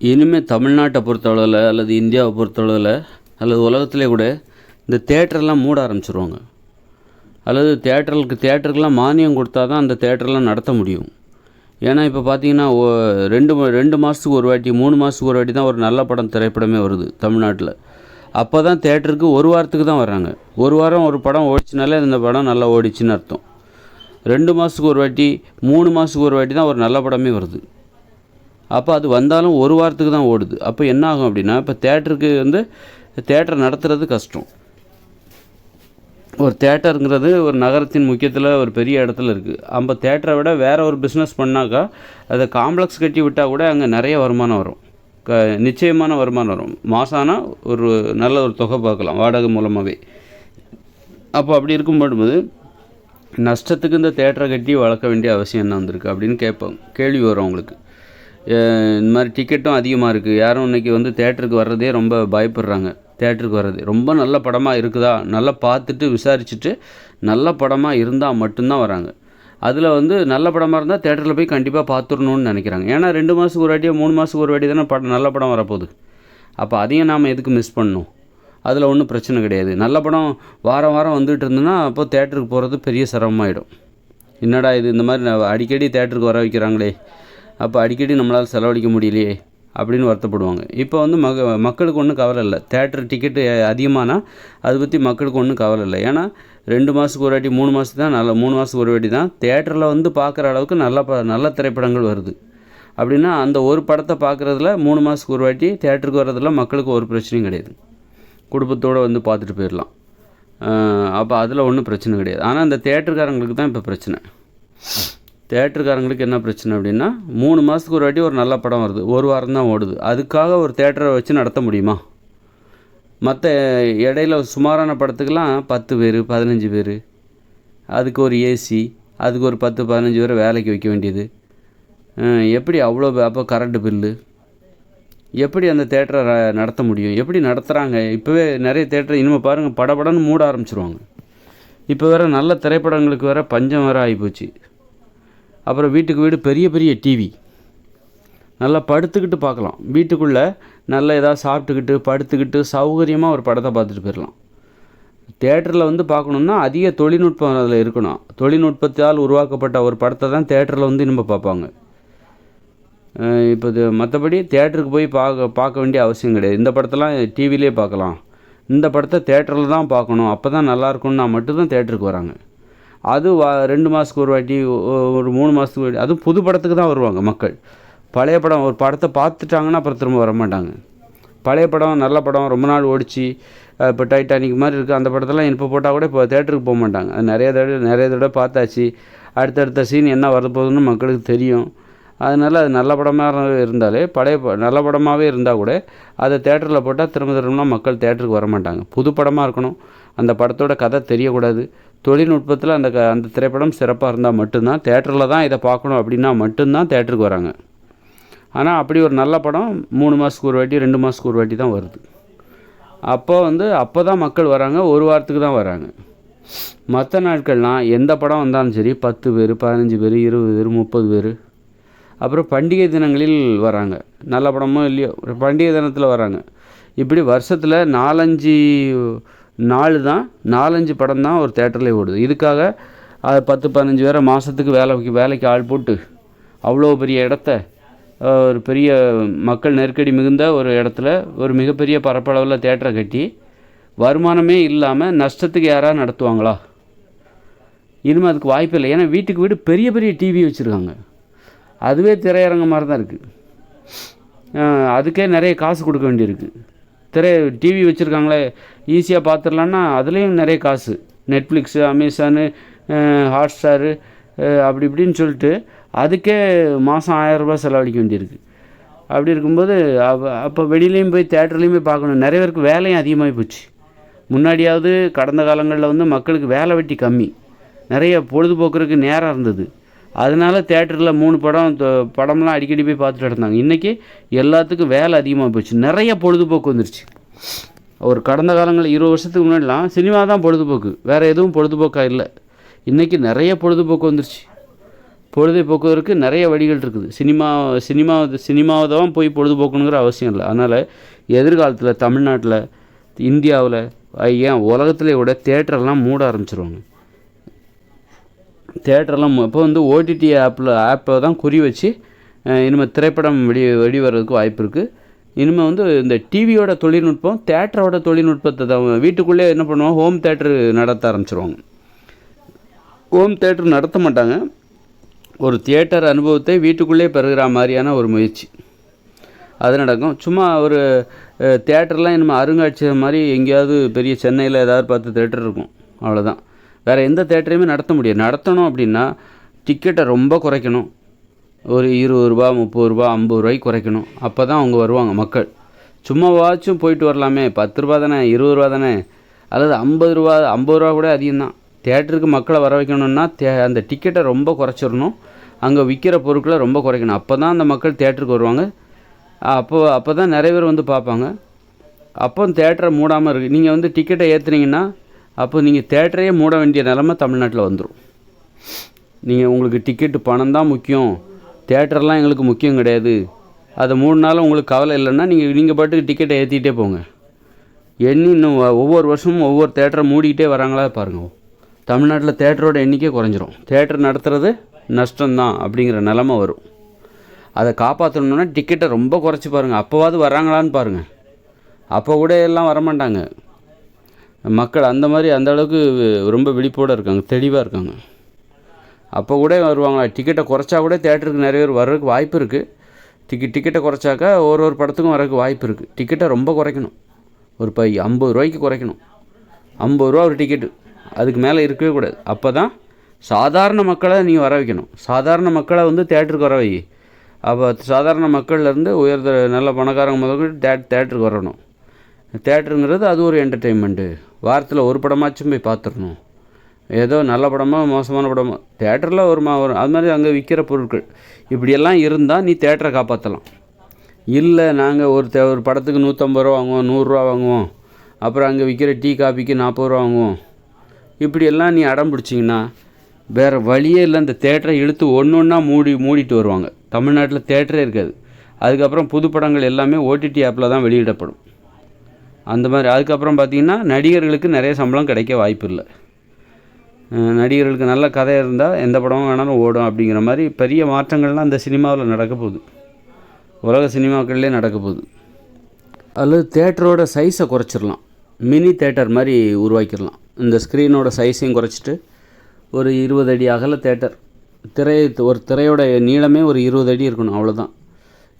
இனிமேல் தமிழ்நாட்டை பொறுத்தளவில் அல்லது இந்தியாவை பொறுத்தளவில் அல்லது உலகத்திலே கூட இந்த தேட்டரெல்லாம் மூட ஆரம்பிச்சிருவாங்க. அல்லது தேட்டருக்கு தேட்டருக்கெல்லாம் மானியம் கொடுத்தா தான் அந்த தேட்டரெல்லாம் நடத்த முடியும். ஏன்னா இப்போ பார்த்தீங்கன்னா ஓ- ரெண்டு ரெண்டு மாதத்துக்கு ஒரு வாட்டி மூணு மாதத்துக்கு ஒரு வாட்டி தான் ஒரு நல்ல படம் திரைப்படமே வருது தமிழ்நாட்டில். அப்போ தான் தேட்டருக்கு ஒரு வாரத்துக்கு தான் வர்றாங்க. ஒரு வாரம் ஒரு படம் ஓடிச்சுனாலே இந்த படம் நல்லா ஓடிச்சுன்னு அர்த்தம். ரெண்டு மாதத்துக்கு ஒரு வாட்டி மூணு மாதத்துக்கு ஒரு வாட்டி தான் ஒரு நல்ல படமே வருது. அப்போ அது வந்தாலும் ஒரு வாரத்துக்கு தான் ஓடுது. அப்போ என்ன ஆகும் அப்படின்னா இப்போ தேட்டருக்கு வந்து தேட்டர் நடத்துறது கஷ்டம். ஒரு தேட்டருங்கிறது ஒரு நகரத்தின் முக்கியத்தில் ஒரு பெரிய இடத்துல இருக்குது நம்ம தேட்டரை விட வேறு ஒரு பிஸ்னஸ் பண்ணாக்கா அதை காம்ப்ளெக்ஸ் கட்டி விட்டால் கூட அங்கே நிறைய வருமானம் வரும். க நிச்சயமான வருமானம் வரும். மாதம் ஆனால் ஒரு நல்ல ஒரு தொகை பார்க்கலாம் வாடகை மூலமாகவே அப்போ அப்படி இருக்கும்போது நஷ்டத்துக்கு இந்த தேட்டரை கட்டி வளர்க்க வேண்டிய அவசியம் என்ன வந்திருக்கு அப்படின்னு கேட்பாங்க கேள்வி வரும் அவங்களுக்கு இந்த மாதிரி டிக்கெட்டும் அதிகமாக இருக்குது யாரும் இன்னைக்கு வந்து தேட்டருக்கு வர்றதே ரொம்ப பயப்படுறாங்க. தேட்டருக்கு வர்றது. ரொம்ப நல்ல படமாக இருக்குதா? நல்லா பார்த்துட்டு விசாரிச்சுட்டு நல்ல படமாக இருந்தால் மட்டும்தான் வராங்க. அதில் வந்து நல்ல படமாக இருந்தால் தேட்டரில் போய் கண்டிப்பாக பார்த்துடணும்னு நினைக்கிறாங்க. ஏன்னா ரெண்டு மாதத்துக்கு ஒரு வாட்டியோ மூணு மாதத்துக்கு ஒரு வாட்டி தானே படம் நல்ல படம் வரப்போகுது. அப்போ அதையும் நாம் எதுக்கு மிஸ் பண்ணணும்? அதில் ஒன்றும் பிரச்சனை கிடையாது. நல்ல படம் வாரம் வாரம் வந்துட்டு இருந்ததுன்னா அப்போ தேட்டருக்கு போகிறது பெரிய சிரமமாயிடும். என்னடா இது? இந்த மாதிரி அடிக்கடி தேட்டருக்கு வர வைக்கிறாங்களே. அப்போ அடிக்கடி நம்மளால் செலவழிக்க முடியலையே அப்படின்னு வருத்தப்படுவாங்க. இப்போ வந்து மக மக்களுக்கு ஒன்றும் கவலை இல்லை. தேட்டர் டிக்கெட்டு அதிகமானால் அதை பற்றி மக்களுக்கு ஒன்றும் கவலை இல்லை. ஏன்னா ரெண்டு மாதத்துக்கு ஒரு வாட்டி மூணு மாதத்துக்கு தான் நல்ல மூணு மாதத்துக்கு ஒரு வாட்டி தான் தேட்டரில் வந்து பார்க்குற அளவுக்கு நல்ல ப நல்ல திரைப்படங்கள் வருது. அப்படின்னா அந்த ஒரு படத்தை பார்க்குறதுல மூணு மாதத்துக்கு ஒரு வாட்டி தேட்டருக்கு வர்றதுல மக்களுக்கு ஒரு பிரச்சனையும் கிடையாது. குடும்பத்தோடு வந்து பார்த்துட்டு போயிடலாம் அப்போ அதில் ஒன்றும் பிரச்சனை கிடையாது. ஆனால் அந்த தேட்டருக்காரங்களுக்கு தான் இப்போ பிரச்சனை. தேட்டருக்காரங்களுக்கு என்ன பிரச்சனை அப்படின்னா மூணு மாதத்துக்கு ஒரு வாட்டி ஒரு நல்ல படம் வருது. ஒரு வாரம் தான் ஓடுது. அதுக்காக ஒரு தேட்டரை வச்சு நடத்த முடியுமா? மற்ற இடையில சுமாரான படத்துக்கெல்லாம் பத்து பேர் பதினஞ்சு பேர். அதுக்கு ஒரு ஏசி அதுக்கு ஒரு பத்து பதினஞ்சு பேர் வேலைக்கு வைக்க வேண்டியது. எப்படி அவ்வளோ அப்போ கரண்ட்டு பில்லு எப்படி அந்த தேட்டரை நடத்த முடியும்? எப்படி நடத்துகிறாங்க இப்போவே நிறைய தேட்டர் இனிமேல் பாருங்கள் படபடன்னு மூட ஆரம்பிச்சிருவாங்க. இப்போ வேறு நல்ல திரைப்படங்களுக்கு வேறு பஞ்சம் வேறு ஆகிப்போச்சு அப்புறம் வீட்டுக்கு வீடு பெரிய பெரிய டிவி நல்லா படுத்துக்கிட்டு பார்க்கலாம். வீட்டுக்குள்ளே நல்லா ஏதாவது சாப்பிட்டுக்கிட்டு படுத்துக்கிட்டு சௌகரியமாக ஒரு படத்தை பார்த்துட்டு போயிடலாம். தேட்டரில் வந்து பார்க்கணுன்னா அதிக தொழில்நுட்பம் அதில் இருக்கணும். தொழில்நுட்பத்தால் உருவாக்கப்பட்ட ஒரு படத்தை தான் தேட்டரில் வந்து நம்ம பார்ப்பாங்க. இப்போ இது மற்றபடி தேட்டருக்கு போய் பார்க்க பார்க்க வேண்டிய அவசியம் கிடையாது. இந்த படத்தெல்லாம் டிவிலே பார்க்கலாம். இந்த படத்தை தேட்டரில் தான் பார்க்கணும். அப்போ தான் நல்லாயிருக்குன்னா மட்டும்தான் தேட்டருக்கு வராங்க. அது வா ரெண்டு மாதத்துக்கு ஒரு வாட்டி ஒரு மூணு மாதத்துக்கு ஒரு வாட்டி அதுவும் புது படத்துக்கு தான் வருவாங்க மக்கள். பழைய படம் ஒரு படத்தை பார்த்துட்டாங்கன்னா அப்புறம் திரும்ப வர மாட்டாங்க பழைய படம் நல்ல படம் ரொம்ப நாள் ஓடிச்சு. இப்போ டைட்டானிக் மாதிரி இருக்குது அந்த படத்தெல்லாம் இப்போ போட்டால் கூட இப்போ தேட்டருக்கு போக மாட்டாங்க. அது நிறைய தடவை நிறைய தடவை பார்த்தாச்சு. அடுத்தடுத்த சீன் என்ன வரப்போகுதுன்னு மக்களுக்கு தெரியும். அதனால் அது நல்ல படமாக இருந்தாலே பழைய நல்ல படமாகவே இருந்தால் கூட அதை தேட்டரில் போட்டால் திரும்ப திரும்பலாம் மக்கள் தேட்டருக்கு வர மாட்டாங்க புது படமாக இருக்கணும். அந்த படத்தோட கதை தெரியக்கூடாது. தொழில்நுட்பத்தில் அந்த க அந்த திரைப்படம் சிறப்பாக இருந்தால் மட்டும்தான் தேட்டரில் தான் இதை பார்க்கணும் அப்படின்னா மட்டும்தான் தேட்டருக்கு வராங்க. ஆனால் அப்படி ஒரு நல்ல படம் மூணு மாதத்துக்கு ஒரு வாட்டி ரெண்டு மாதத்துக்கு ஒரு வாட்டி தான் வருது. அப்போ வந்து அப்போ தான் மக்கள் வராங்க ஒரு வாரத்துக்கு தான் வராங்க. மற்ற நாட்கள்லாம் எந்த படம் வந்தாலும் சரி பத்து பேர் பதினஞ்சு பேர் இருபது பேர் முப்பது பேர் அப்புறம் பண்டிகை தினங்களில் வராங்க. நல்ல படமோ இல்லையோ பண்டிகை தினத்தில் வராங்க. இப்படி வருஷத்தில் நாலஞ்சு நாலு தான் நாலஞ்சு படம் தான் ஒரு தேட்டரில் ஓடுது. இதுக்காக அது பத்து பதினஞ்சு பேரை மாதத்துக்கு வேலைக்கு வேலைக்கு ஆள் போட்டு அவ்வளோ பெரிய இடத்த ஒரு பெரிய மக்கள் நெருக்கடி மிகுந்த ஒரு இடத்துல ஒரு மிகப்பெரிய பரப்பளவில் தேட்டரை கட்டி வருமானமே இல்லாமல் நஷ்டத்துக்கு யாராவது நடத்துவாங்களா? இனிமேல் அதுக்கு வாய்ப்பு இல்லை. ஏன்னா வீட்டுக்கு வீடு பெரிய பெரிய டிவி வச்சுருக்காங்க. அதுவே திரையரங்க மாதிரி தான் இருக்குது அதுக்கே நிறைய காசு கொடுக்க வேண்டியிருக்கு. திரை டிவி வச்சுருக்காங்களே ஈஸியாக பார்த்துடலான்னா அதுலேயும் நிறைய காசு. நெட்ஃப்ளிக்ஸு அமேசானு ஹாட்ஸ்டாரு அப்படி இப்படின்னு சொல்லிட்டு அதுக்கே மாதம் ஆயரரூபா செலவழிக்க வேண்டியிருக்கு. அப்படி இருக்கும்போது அப்போ அப்போ வெளியிலையும் போய் தேட்டர்லேயும் போய் பார்க்கணும். நிறைய பேருக்கு வேலையும் அதிகமாகி போச்சு. முன்னாடியாவது கடந்த காலங்களில் வந்து மக்களுக்கு வேலை வெட்டி கம்மி. நிறைய பொழுதுபோக்குறதுக்கு நேரம் இருந்தது. அதனால தேட்டரில் மூணு படம் படம்லாம் அடிக்கடி போய் பார்த்துட்டு இருந்தாங்க. இன்றைக்கி எல்லாத்துக்கும் வேலை அதிகமாக போச்சு. நிறைய பொழுதுபோக்கு வந்துருச்சு. ஒரு கடந்த காலங்களில் இருபது வருஷத்துக்கு முன்னாடிலாம் சினிமா தான் பொழுதுபோக்கு. வேறு எதுவும் பொழுதுபோக்காக இல்லை. இன்றைக்கி நிறைய பொழுதுபோக்கு வந்துருச்சு. பொழுதை போக்குவதற்கு நிறைய வழிகள் இருக்குது. சினிமா சினிமா சினிமாவை தான் போய் பொழுதுபோக்கணுங்கிற அவசியம் இல்லை. அதனால் எதிர்காலத்தில் தமிழ்நாட்டில் இந்தியாவில் ஏன் உலகத்திலே விட தேட்டரெல்லாம் மூட ஆரம்பிச்சிருவாங்க. தேட்டரெல்லாம் இப்போ வந்து ஓடிடி ஆப்பில் ஆப்பை தான் குறி வச்சு இனிமேல் திரைப்படம் வெளி வெளிவரதுக்கு வாய்ப்பு இருக்குது இனிமேல் வந்து இந்த டிவியோட தொழில்நுட்பம் தேட்டரோட தொழில்நுட்பத்தை தான் வீட்டுக்குள்ளே என்ன பண்ணுவாங்க ஹோம் தேட்டர் நடத்த ஆரம்பிச்சிருவாங்க. ஹோம் தேட்டர் நடத்த மாட்டாங்க. ஒரு தியேட்டர் அனுபவத்தை வீட்டுக்குள்ளே பெறுகிற மாதிரியான ஒரு முயற்சி. அது நடக்கும். சும்மா ஒரு தேட்டர்லாம் இனிமேல் அருங்காட்சியகம் மாதிரி எங்கேயாவது பெரிய சென்னையில் ஏதாவது பார்த்து தேட்டர் இருக்கும். அவ்வளோதான் வேறு எந்த தேட்டரையுமே நடத்த முடியாது. நடத்தணும் அப்படின்னா டிக்கெட்டை ரொம்ப குறைக்கணும். ஒரு இருபது ரூபா முப்பது ரூபா ஐம்பது ரூபாய்க்கு குறைக்கணும். அப்போ தான் அவங்க வருவாங்க மக்கள். சும்மாவாச்சும் போயிட்டு வரலாமே. பத்து ரூபா தானே இருபது ரூபா தானே. அல்லது ஐம்பது ரூபா ஐம்பது ரூபா கூட அதிகம்தான். தேட்டருக்கு மக்களை வர வைக்கணும்னா தே அந்த டிக்கெட்டை ரொம்ப குறைச்சிடணும். அங்கே விற்கிற பொருட்களை ரொம்ப குறைக்கணும். அப்போ தான் அந்த மக்கள் தேட்டருக்கு வருவாங்க. அப்போ அப்போ தான் நிறைய பேர் வந்து பார்ப்பாங்க. அப்போ தேட்டரை மூடாமல் இருக்குது நீங்கள் வந்து டிக்கெட்டை ஏற்றுனீங்கன்னா அப்போ நீங்கள் தேட்டரையே மூட வேண்டிய நிலமை தமிழ்நாட்டில் வந்துடும் நீங்கள் உங்களுக்கு டிக்கெட்டு பணம் தான் முக்கியம். தேட்டர்லாம் எங்களுக்கு முக்கியம் கிடையாது. அதை மூணு நாளும் உங்களுக்கு கவலை இல்லைன்னா நீங்கள் நீங்கள் பாட்டுக்கு டிக்கெட்டை ஏற்றிக்கிட்டே போங்க. எண்ணி இன்னும் ஒவ்வொரு வருஷமும் ஒவ்வொரு தேட்டரை மூடிக்கிட்டே வராங்களா பாருங்கள் தமிழ்நாட்டில் தேட்டரோட எண்ணிக்கை குறைஞ்சிரும். தேட்டர் நடத்துகிறது நஷ்டம்தான் அப்படிங்கிற நிலமை வரும். அதை காப்பாற்றணுன்னா டிக்கெட்டை ரொம்ப குறைச்சி பாருங்கள் அப்போவாது வராங்களான்னு பாருங்கள் அப்போ கூட எல்லாம் வரமாட்டாங்க. மக்கள் அந்த மாதிரி அந்த அளவுக்கு ரொம்ப விழிப்போடு இருக்காங்க தெளிவாக இருக்காங்க. அப்போ கூட வருவாங்களா டிக்கெட்டை குறைச்சா கூட தேட்டருக்கு நிறைய பேர் வர்றதுக்கு வாய்ப்பு இருக்குது டிக்கெட் டிக்கெட்டை குறைச்சாக்கா ஒரு ஒரு படத்துக்கும் வரக்கு வாய்ப்பு இருக்குது டிக்கெட்டை ரொம்ப குறைக்கணும். ஒரு பை ஐம்பது ரூபாய்க்கு குறைக்கணும். ஐம்பது ரூபா ஒரு டிக்கெட்டு அதுக்கு மேலே இருக்கவே கூடாது. அப்போ தான் சாதாரண மக்களை நீங்கள் வர வைக்கணும். சாதாரண மக்களை வந்து தேட்டருக்கு வர வை. அப்போ சாதாரண மக்கள்லேருந்து உயர்ந்த நல்ல பணக்காரங்க முதல்ல தேட் தேட்டருக்கு வரணும். தேட்டருங்கிறது அது ஒரு என்டர்டெயின்மெண்ட்டு வாரத்தில் ஒரு படமாச்சும் போய் பார்த்துடணும் ஏதோ நல்ல படமோ மோசமான படமோ தேட்டரில் ஒரு மா வரும் அது மாதிரி அங்கே விற்கிற பொருட்கள். இப்படியெல்லாம் இருந்தால் நீ தேட்டரை காப்பாற்றலாம் இல்லை நாங்கள் ஒரு தே ஒரு படத்துக்கு நூற்றம்பது ரூபா வாங்குவோம் நூறுரூவா வாங்குவோம். அப்புறம் அங்கே விற்கிற டீ காபிக்கு நாற்பது ரூபா வாங்குவோம். இப்படியெல்லாம் நீ அடம் பிடிச்சிங்கன்னா வேறு வழியே இல்லை. இந்த தேட்டரை இழுத்து ஒன்று ஒன்றா மூடி மூடிட்டு வருவாங்க. தமிழ்நாட்டில் தேட்டரே இருக்காது. அதுக்கப்புறம் புது படங்கள் எல்லாமே ஓடிடி ஆப்பில் தான் வெளியிடப்படும். அந்த மாதிரி. அதுக்கப்புறம் பார்த்திங்கன்னா நடிகர்களுக்கு நிறைய சம்பளம் கிடைக்க வாய்ப்பு இல்லை. நடிகர்களுக்கு நல்ல கதை இருந்தால் எந்த படமும் வேணாலும் ஓடும் அப்படிங்கிற மாதிரி பெரிய மாற்றங்கள்லாம் அந்த சினிமாவில் நடக்க போகுது. உலக சினிமாக்கள்லேயே நடக்க போகுது. அல்லது தேட்டரோட சைஸை குறைச்சிடலாம். மினி தேட்டர் மாதிரி உருவாக்கிடலாம். இந்த ஸ்க்ரீனோட சைஸையும் குறைச்சிட்டு ஒரு இருபது அடி அகல தேட்டர். திரை ஒரு திரையோட நீளமே ஒரு இருபது அடி இருக்கணும் அவ்வளோதான்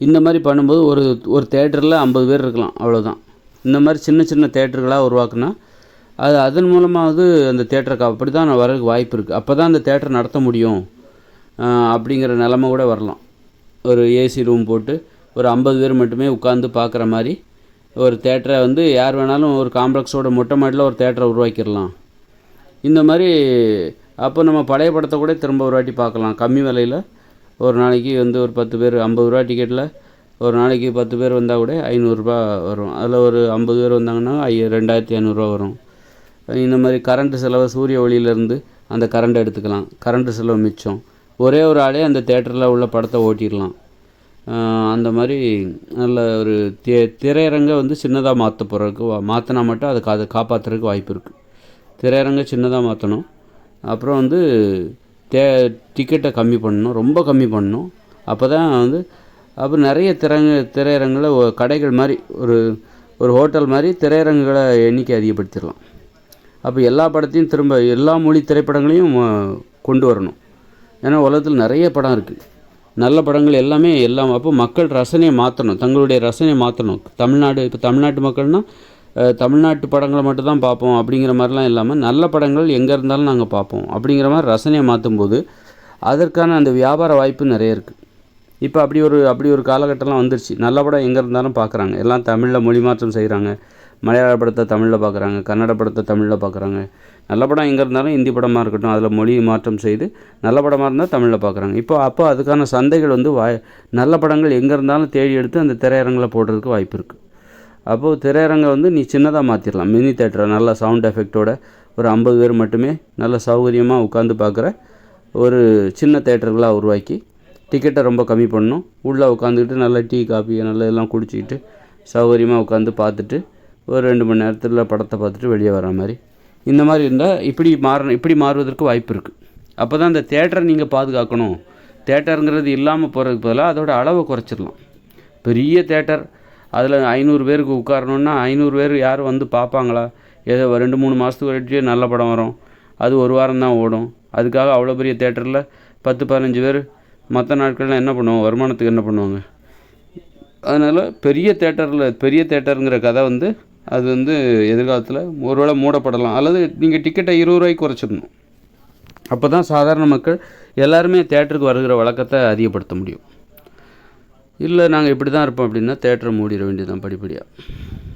இந்த மாதிரி பண்ணும்போது ஒரு ஒரு தேட்டரில் ஐம்பது பேர் இருக்கலாம் அவ்வளோதான் இந்த மாதிரி சின்ன சின்ன தேட்டர்களாக உருவாக்குனா அது அதன் மூலமாவது அந்த தேட்டருக்கு அப்படி தான் வரதுக்கு வாய்ப்பு இருக்குது அப்போ தான் அந்த தேட்டர் நடத்த முடியும். அப்படிங்கிற நிலமை கூட வரலாம். ஒரு ஏசி ரூம் போட்டு ஒரு ஐம்பது பேர் மட்டுமே உட்காந்து பார்க்குற மாதிரி ஒரு தேட்டரை வந்து யார் வேணாலும் ஒரு காம்ப்ளெக்ஸோட மொட்டை மாடியில் ஒரு தேட்டரை உருவாக்கிடலாம். இந்த மாதிரி அப்போ நம்ம பழைய படத்தை கூட திரும்ப ஒரு வாட்டி பார்க்கலாம். கம்மி விலையில் ஒரு நாளைக்கு வந்து ஒரு பத்து பேர் ஐம்பது ரூபா டிக்கெட்டில் ஒரு நாளைக்கு பத்து பேர் வந்தால் கூட ஐநூறுரூபா வரும். அதில் ஒரு ஐம்பது பேர் வந்தாங்கன்னா ஐய ரெண்டாயிரத்தி ஐநூறுரூவா வரும். இந்த மாதிரி கரண்ட்டு செலவை சூரிய ஒளியிலேருந்து அந்த கரண்ட் எடுத்துக்கலாம். கரண்ட்டு செலவு மிச்சம். ஒரே ஒரு ஆளே அந்த தேட்டரில் உள்ள படத்தை ஓட்டிடலாம். அந்த மாதிரி நல்ல ஒரு தே திரையரங்கை வந்து சின்னதாக மாற்ற போகிறதுக்கு மாற்றினா மட்டும் அதை அதை காப்பாற்றுறதுக்கு வாய்ப்பு இருக்குது திரையரங்கை சின்னதாக மாற்றணும் அப்புறம் வந்து தே டிக்கெட்டை கம்மி பண்ணணும். ரொம்ப கம்மி பண்ணணும். அப்போ தான் வந்து அப்புறம் நிறைய திறங்க திரையரங்கில் கடைகள் மாதிரி ஒரு ஒரு ஹோட்டல் மாதிரி திரையரங்குகளை எண்ணிக்கை அதிகப்படுத்திடலாம். அப்போ எல்லா படத்தையும் திரும்ப எல்லா மொழி திரைப்படங்களையும் கொண்டு வரணும். ஏன்னா உலகத்தில் நிறைய படம் இருக்குது நல்ல படங்கள் எல்லாமே எல்லாம் அப்போ மக்கள் ரசனையை மாற்றணும் தங்களுடைய ரசனையை மாற்றணும் தமிழ்நாடு இப்போ தமிழ்நாட்டு மக்கள்னால் தமிழ்நாட்டு படங்களை மட்டும் தான் பார்ப்போம் அப்படிங்கிற மாதிரிலாம் இல்லாமல் நல்ல படங்கள் எங்கே இருந்தாலும் நாங்கள் பார்ப்போம் அப்படிங்கிற மாதிரி ரசனையை மாற்றும்போது அதற்கான அந்த வியாபார வாய்ப்பு நிறைய இருக்குது இப்போ அப்படி ஒரு அப்படி ஒரு காலகட்டம்லாம் வந்துருச்சு. நல்ல படம் எங்கே இருந்தாலும் பார்க்குறாங்க எல்லாம் தமிழில் மொழி மாற்றம் செய்கிறாங்க மலையாள படத்தை தமிழில் பார்க்குறாங்க கன்னட படத்தை தமிழில் பார்க்குறாங்க நல்ல படம் எங்கே இருந்தாலும் ஹிந்தி படமாக இருக்கட்டும் அதில் மொழி மாற்றம் செய்து நல்ல படமாக இருந்தால் தமிழில் பார்க்குறாங்க இப்போ அப்போ அதுக்கான சந்தைகள் வந்து வாய் நல்ல படங்கள் எங்கே இருந்தாலும் தேடி எடுத்து அந்த திரையரங்கில் போடுறதுக்கு வாய்ப்பு இருக்குது அப்போது திரையரங்கை வந்து நீ சின்னதாக மாற்றிடலாம் மினி தேட்டரை நல்ல சவுண்ட் எஃபெக்டோட ஒரு ஐம்பது பேர் மட்டுமே நல்ல சௌகரியமாக உட்காந்து பார்க்குற ஒரு சின்ன தேட்டர்களாக உருவாக்கி டிக்கெட்டை ரொம்ப கம்மி பண்ணணும். உள்ளே உட்காந்துக்கிட்டு நல்லா டீ காஃபி நல்லா எல்லாம் குடிச்சிக்கிட்டு சௌகரியமாக உட்காந்து பார்த்துட்டு ஒரு ரெண்டு மணி நேரத்தில் படத்தை பார்த்துட்டு வெளியே வர மாதிரி. இந்த மாதிரி இருந்தால் இப்படி மாறணும் இப்படி மாறுவதற்கு வாய்ப்பு இருக்குது அப்போ தான் அந்த தேட்டரை நீங்கள் பாதுகாக்கணும். தேட்டருங்கிறது இல்லாமல் போகிறதுக்கு பதிலாக அதோட அளவை குறைச்சிடலாம். பெரிய தேட்டர் அதில் ஐநூறு பேருக்கு உட்காரணுன்னா ஐநூறு பேர் யாரும் வந்து பார்ப்பாங்களா? ஏதோ ரெண்டு மூணு மாதத்துக்கு கழிச்சு நல்ல படம் வரும். அது ஒரு வாரம் தான் ஓடும். அதுக்காக அவ்வளோ பெரிய தேட்டரில் பத்து பதினஞ்சு பேர் மற்ற நாட்கள்லாம் என்ன பண்ணுவாங்க? வருமானத்துக்கு என்ன பண்ணுவாங்க? அதனால் பெரிய தேட்டரில் பெரிய தேட்டருங்கிற கதை வந்து அது வந்து எதிர்காலத்தில் ஒருவேளை மூடப்படலாம். அல்லது நீங்கள் டிக்கெட்டை இருபது ரூபாய்க்கு குறைச்சிடணும். அப்போ தான் சாதாரண மக்கள் எல்லாருமே தேட்டருக்கு வருகிற வழக்கத்தை அதிகப்படுத்த முடியும். இல்லை நாங்கள் இப்படி தான் இருப்போம் அப்படின்னா தேட்டரை மூடிட வேண்டியதுதான் படிப்படியாக